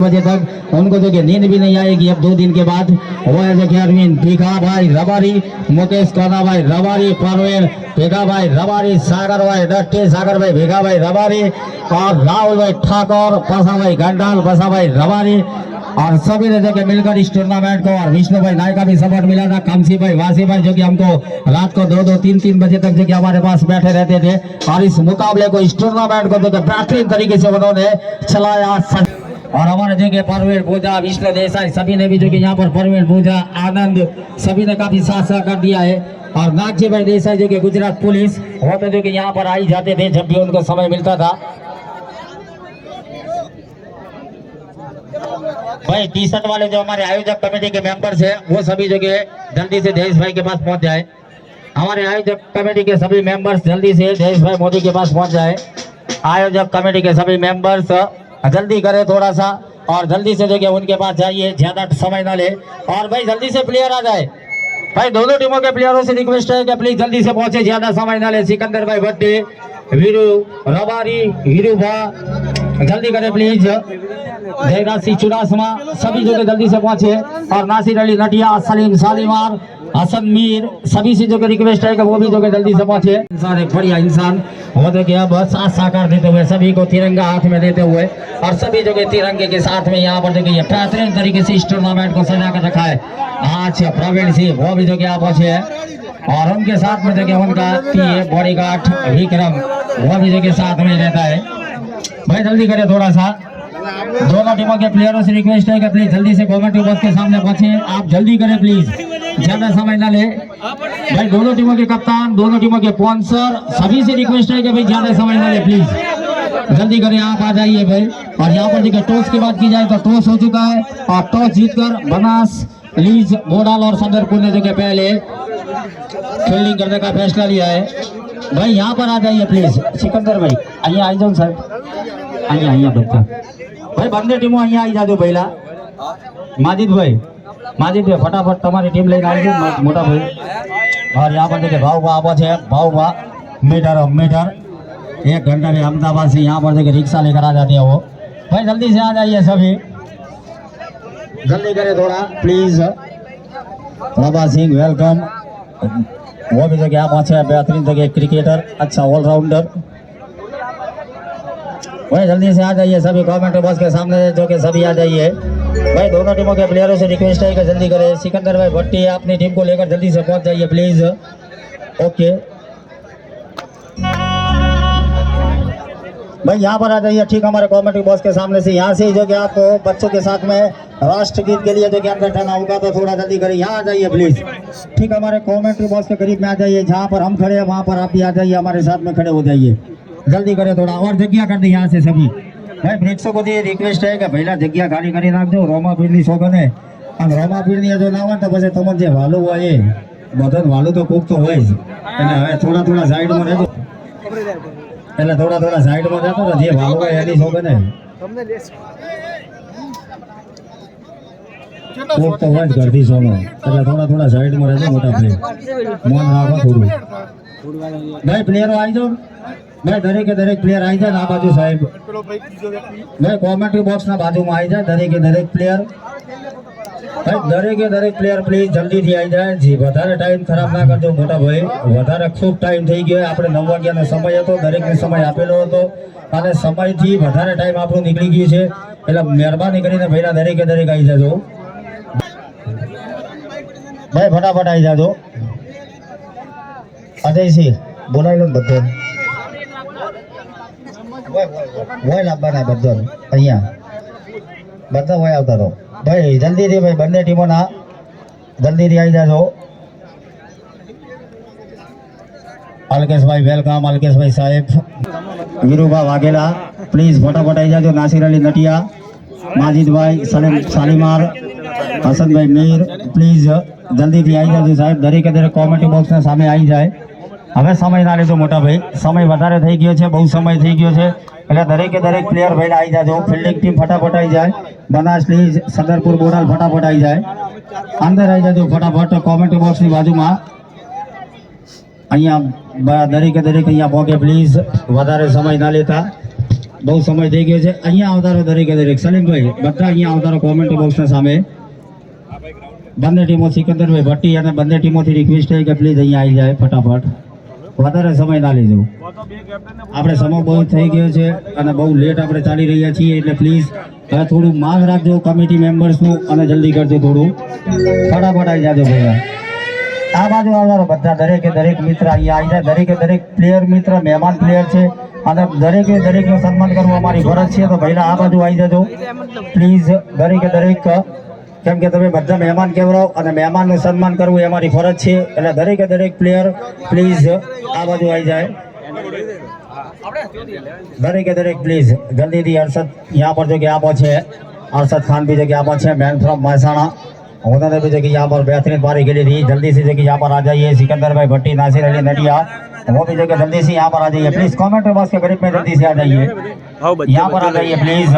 बजे तक। उनको देखिए, नींद भी नहीं आएगी अब दो दिन के बाद। वो है देखिए अरविंद भीखा भाई, रबारी, मुकेश कोना भाई, रबारी, परवेन, भीखा भाई, रबारी, सागर भाई डट्टे सागर भाई, भीखा भाई, रबारी, और राहुल भाई ठाकुर पसा भाई गंडाल पसा भाई रबारी। और सभी ने देखिए मिलकर इस टूर्नामेंट को, और विष्णु भाई नायक का भी सपोर्ट मिला था, कमसी भाई, वासी भाई, जो कि हमको रात को दो दो तीन तीन बजे तक जो कि हमारे पास बैठे रहते थे। और इस मुकाबले को इस टूर्नामेंट को देखिए बेहतरीन तरीके से उन्होंने चलाया। और हमारे जगह परवीन पूजा, विष्णु देसाई, सभी ने भी जो कि यहाँ पर परवीन पूजा, आनंद, सभी ने काफ़ी साथ कर दिया है। और नागजी भाई देसाई जो कि गुजरात पुलिस, वो तो जो कि यहाँ पर आई जाते थे जब भी उनको समय मिलता था। भाई टी शर्ट वाले जो हमारे आयोजक कमेटी के मेंबर्स हैं, वो सभी जो कि जल्दी से देश भाई के पास पहुँच जाए। हमारे आयोजक कमेटी के सभी मेंबर्स जल्दी से देश भाई मोदी के पास पहुँच जाए। आयोजक कमेटी के सभी मेंबर्स जल्दी करें थोड़ा सा और जल्दी से जो कि उनके पास जाइए, ज़्यादा समय ना ले। और भाई, जल्दी से प्लेयर आ जाए। भाई, दोनों टीमों के प्लेयरों से रिक्वेस्ट है कि प्लीज़ जल्दी से पहुँचे, ज़्यादा समय ना ले। सिकंदर भाई भट्टी वीरू, रबारी वीरू भा जल्दी करें प्लीज़ जयराज सिंह चुड़ासमा सभी जो जल्दी से पहुँचे। और नासिर अली, नटिया, सलीम सालिमार हसन, मीर, सभी से जो रिक्वेस्ट है कि वो भी जो जल्दी से पहुँचे। इंसान एक बढ़िया इंसान। वो देखिए अब साथ साकार देते हुए सभी को तिरंगा हाथ में देते हुए और सभी जो कि तिरंगे के साथ में यहाँ पर देखिए बेहतरीन तरीके से इस टूर्नामेंट को सजा कर रखा है। आज प्रवीण सिंह वो भी जो कि यहाँ पहुँचे हैं। और उनके साथ में कि उनका बॉडी गार्ड विक्रम, वो भी जो कि साथ में रहता है। भाई, जल्दी करे थोड़ा सा दोनों टीमों के प्लेयरों से रिक्वेस्ट है कि प्लीज़ जल्दी से गवर्नमेंट के सामने पहुँचे। आप जल्दी करें प्लीज़ ज़्यादा समय ना ले। भाई, दोनों टीमों के कप्तान, दोनों टीमों के स्पॉन्सर सभी से रिक्वेस्ट है कि भाई ज़्यादा समय ना ले प्लीज़ जल्दी करें, आप आ जाइए भाई। और यहाँ पर देखिए टॉस की बात की जाए तो टॉस हो चुका है। और टॉस जीतकर बनास, लीज, मोडाल और सदरपुर ने जगह पहले फील्डिंग करने का फैसला लिया है। भाई, यहाँ पर आ जाइए प्लीज़ सिकंदर भाई, आइए आई जाओ सर आइए आइए बच्चा भाई, बंदे टीमों, आइए आई जा दो पहला। माजिद भाई માજીદભાઈ ફટાફટ તમારી ટીમ લઈને આવી જાઓ મોટા ભાઈ और यहाँ पर देखिए भाव बा आपस है भाव बा मीटर मीटर एक घंटा में अहमदाबाद से यहाँ पर देखिए रिक्शा लेकर आ जाते हैं वो भाई जल्दी से आ जाइए सभी जल्दी करें थोड़ा प्लीज बाबा सिंह वेलकम वो भी जगह आप अच्छे बेहतरीन जगह क्रिकेटर अच्छा ऑलराउंडर भाई जल्दी से आ जाइए सभी कमेंट बॉक्स के सामने जो कि सभी आ जाइए भाई, दोनों टीमों के प्लेयरों से रिक्वेस्ट है कि जल्दी करें। सिकंदर भाई, भट्टी अपनी टीम को लेकर जल्दी से पहुँच जाइए प्लीज़ ओके भाई, यहाँ पर आ जाइए। ठीक, हमारे कॉमेंट्री बॉस के सामने से यहाँ से, जो कि आपको बच्चों के साथ में राष्ट्रगीत के लिए जो कि ठहना होगा तो थोड़ा जल्दी करिए यहाँ आ जाइए प्लीज़ ठीक, हमारे कॉमेंट्री बॉक्स के करीब में आ जाइए। जहाँ पर हम खड़े हैं, वहाँ पर आप भी आ जाइए, हमारे साथ में खड़े हो जाइए। जल्दी करें थोड़ा और जगह कर दे यहाँ से सभी। ભાઈ પ્રેક્ષકો થી રિક્વેસ્ટ છે કે પહેલા જગ્યા ખાલી કરી નાખજો રોમાપીરની શોખને અને રોમાપીરની જો ના હોય તો પછી તમને જે વાલું હોય એ બધા વાલું તો કૂક તો હોય જ. એટલે હવે થોડા થોડા સાઈડમાં રહેજો. એટલે થોડા થોડા સાઈડમાં જતો ને જે વાલું હોય એની શોખને કોક તો હોય જ ઘરથી સોનો એટલે થોડા થોડા સાઈડમાં રહેજો મોટા પ્લેયર મન રાખો થોડું. ભાઈ પ્લેયરો આવી જાઓ. ભાઈ દરેકે દરેક પ્લેયર આવી જાય ને આ બાજુ સાહેબ. ભાઈ કોમેન્ટ્રી બોક્સના બાજુમાં આવી જાય દરેકે દરેક પ્લેયર ભાઈ દરેકે દરેક પ્લેયર પ્લીઝ જલ્દીથી આવી જાય. જી વધારે ટાઈમ ખરાબ ના કરજો મોટા ભાઈ. વધારે ખૂબ ટાઈમ થઈ ગયો. આપણે નવ વાગ્યાનો સમય હતો દરેકને સમય આપેલો હતો. અને સમયથી વધારે ટાઈમ આપણું નીકળી ગયું છે. એટલે મહેરબાની કરીને ભાઈના દરેકે દરેક આવી જજો. ભાઈ ફટાફટ આવી જાજો. અજયસિંહ બોલાવી લો ને બધે. વય લાવવાના બધા અહીંયા બધા વય આવતા રહો ભાઈ જલ્દીથી ભાઈ બંને ટીમોના જલ્દીથી આવી જાજો અલ્કેશભાઈ વેલકમ અલ્કેશભાઈ સાહેબ વીરુભા વાઘેલા પ્લીઝ ફટાફટ આવી જાજો નાસિર અલી નટિયા માજીદભાઈ સલીમ સાલીમાર હસનભાઈ મીર પ્લીઝ જલ્દીથી આવી જાજો સાહેબ દરેકે દરેક કોમેન્ટી બોક્સના સામે આવી જાય હવે સમય ના લેજો મોટા ભાઈ સમય વધારે થઈ ગયો છે, બહુ સમય થઈ ગયો છે. એટલે દરેકે દરેક પ્લેયર ભાઈ આવી જાજો ફિલ્ડિંગ ટીમ ફટાફટ આવી જાય બનાસ લીજ સદરપુર બોડાલ ફટાફટ આવી જાય. અંદર આવી જાજો ફટાફટ કોમેન્ટ બોક્સની બાજુમાં. અહીંયા દરેકે દરેક અહીંયા પહોંચે પ્લીઝ વધારે સમય ના લેતા. બહુ સમય થઈ ગયો છે. અહીંયા આવતારો દરેકે દરેક. સલીમભાઈ, બધા અહીંયા આવતારો કોમેન્ટ બોક્સના સામે. બંને ટીમો સિકંદરભાઈ ભટ્ટી અને બંને ટીમોથી રિક્વેસ્ટ થઈ કે પ્લીઝ અહીંયા આવી જાય ફટાફટ. વધારે સમય ના લેજો આપણે સમય બહુ થઈ ગયો છે અને બહુ લેટ આપણે ચાલી રહ્યા છીએ એટલે પ્લીઝ હવે થોડું માન રાખજો કમિટી મેમ્બર્સનું અને જલ્દી કરજો થોડું. ફટાફટ આવી જાજો ભૈયા આ બાજુ આવનારો બધા દરેકે દરેક મિત્ર અહીંયા આવી જાય. દરેકે દરેક પ્લેયર મિત્ર, મહેમાન પ્લેયર છે. અને દરેકે દરેકનું સન્માન કરવું અમારી ફરજ છે. તો પહેલા આ બાજુ આવી જજો. પ્લીઝ દરેકે દરેક કેમ કે તમે બધા મહેમાન કહેવરાવ અને મહેમાનનું સન્માન કરવું એ અમારી ફરજ છે એટલે દરેકે દરેક પ્લેયર પ્લીઝ આ બાજુ આવી જાય દરેકે દરેક પ્લીઝ જલ્દીથી હર્ષદ यहाँ पर जो कि यहाँ पर है अरशद खान भी जो कि यहाँ पर है मैन फ्रॉम महसाणा उन्होंने भी जो कि यहाँ पर बेहतरीन पारी खेली थी जल्दी से जो कि यहाँ पर आ जाइए सिकंदर भाई भट्टी नासिर अली नडिया वो भी जो कि जल्दी से यहाँ पर आ जाइए प्लीज कमेंट बॉक्स के ग्रुप में जल्दी से आ जाइए यहाँ पर आ जाइए प्लीज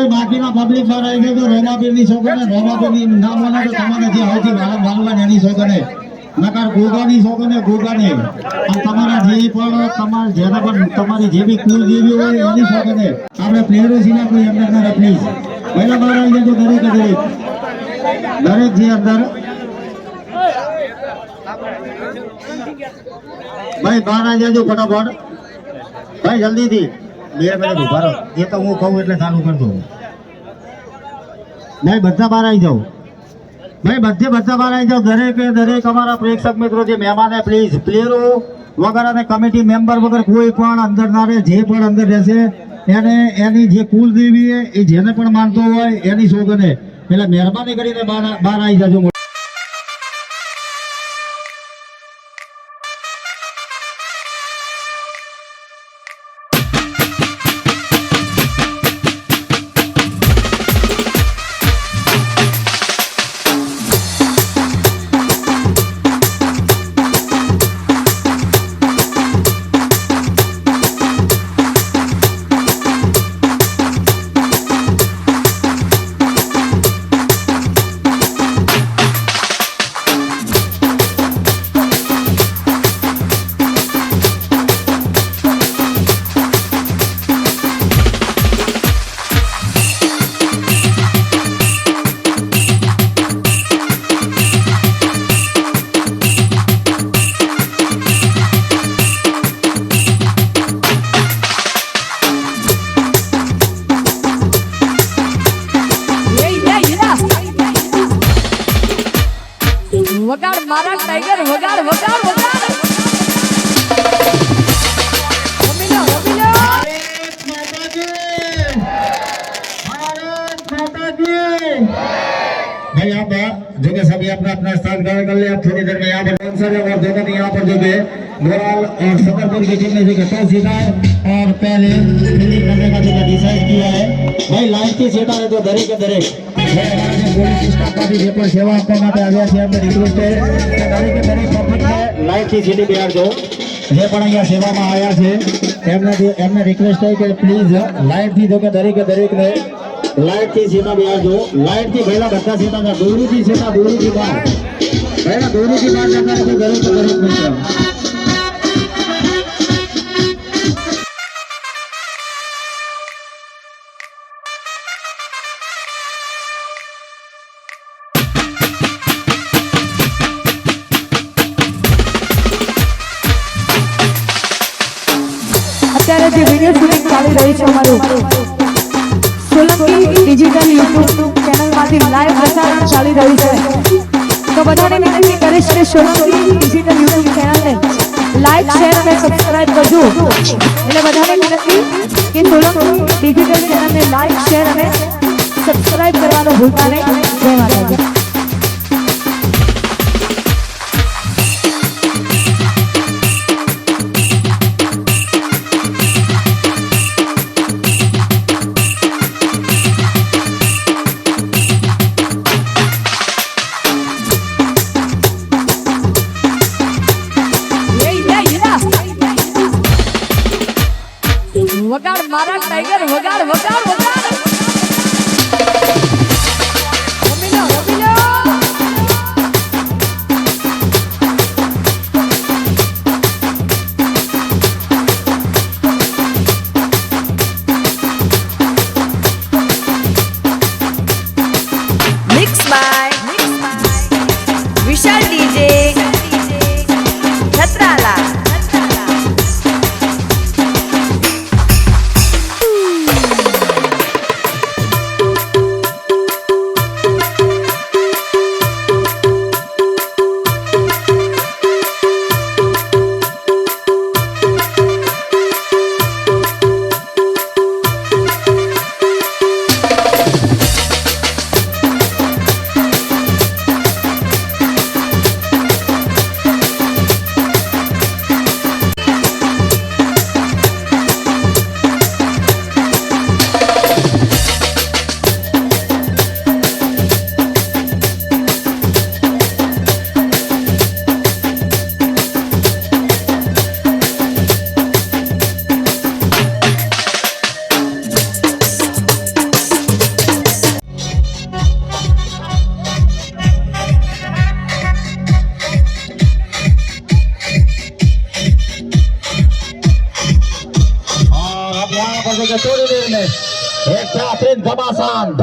ભાઈ બાકીના પબ્લિક આવી ગયો તો રોમાપીરની છોકરીને રોમાપીરની નામ મને તો તમારે જે હજી વાલમ વાલવાન એની છોકરીને નકાર ગોગાની છોકરીને ગોગાને અને તમારા જે પણ તમારે જેને પણ તમારી જે બી કુલ જેવી હોય એની છોકરીને આપણે પ્લેયરો છીએ કોઈ અંદર ના પ્લીઝ પહેલા બહાર આવી દરેકે દરેક. દરેક જે અંદર. ભાઈ બહાર આવી જજો ફટાફટ. ભાઈ જલ્દીથી. એ તો હું કહું એટલે ચાલુ કરી નહીં બધા બહાર આવી જાઓ ભાઈ બધે બધા બહાર આવી જાઓ દરેકે, દરેક અમારા પ્રેક્ષક મિત્રો, જે મહેમાન પ્લીઝ પ્લેયરો વગર અને કમિટી મેમ્બર વગર કોઈ પણ અંદર ના રહે, જે પણ અંદર રહેશે, એને, એની જે કુલદેવી એ જેને પણ માનતો હોય, એની સોગને એટલે મહેરબાની કરીને બહાર બહાર આવી જાજો आप जो कि सभी अपना अपना स्थान ग्रहण कर ले आप थोड़ी देर में यहाँ पर कौन सा और दोनों यहाँ पर जो कि गोराल और सकरपुर की टीम ने जो टॉस जीता है और पहले फील्डिंग करने का जो डिसाइड किया है भाई लाइन की सीटा है तो दरेक के दरेक ये हमारे जो પોલીસ સ્ટાફમાંથી જે પણ સેવા આપવા માટે આવ્યા છે એમને રિક્વેસ્ટ છે કે દરેકે દરેક પબ્લિકને લાઇટથી સીટી બિહારજો જે પણ અહીંયા સેવામાં આવ્યા છે એમને એમને રિક્વેસ્ટ છે કે પ્લીઝ લાઇટથી જો કે દરેકે દરેકને લાઇટથી સીટા બિહારજો લાઇટથી પહેલા બધા સીટા છે દોરીથી સીટા દોરીથી બહાર પહેલા દોરીથી બહાર જતા નથી દરેક દરેક મિત્ર અત્યારે જે વિડીયો શૂટિંગ ચાલી રહી છે અમારું સોલંકી ડિજિટલ યુટ્યુબ ચેનલમાંથી લાઈવ પ્રસારણ ચાલી રહ્યું છે તો બધાને વિનંતી કરીશ કે સોલંકી ડિજિટલ યુટ્યુબ ચેનલને લાઈક શેર અને સબસ્ક્રાઇબ કરજો એટલે બધાને વિનંતી કે સોલંકી ડિજિટલ ચેનલને લાઈક શેર અને સબસ્ક્રાઇબ કરવાનું ભૂલતા નહીં જય માતાજી વગાડ મારા ટાઈગર વગાડ વગાડ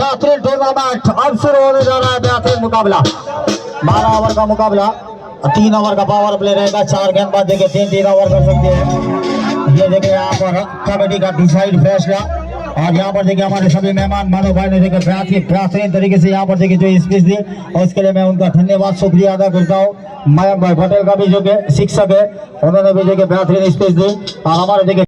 बेहतरीन टूर्नामेंट अब शुरू होने जा रहा है बेहतरीन मुकाबला। बारह ओवर का मुकाबला, तीन ओवर का पावर प्ले रहेगा, चार गेंदबाज देखिए, तीन तीन ओवर कर सकते हैं। ये देखिए यहाँ पर कमेटी का डिसाइड फैसला। और यहाँ पर देखिए हमारे सभी मेहमान मानो भाई ने देखिए बेहतरीन बेहतरीन तरीके से यहाँ पर देखिए जो स्पीच दी, और उसके लिए मैं उनका धन्यवाद, शुक्रिया अदा करता हूँ। मयंक भाई पटेल का भी जो कि शिक्षक है, उन्होंने भी कि बेहतरीन स्पीच दी। और हमारे देखिए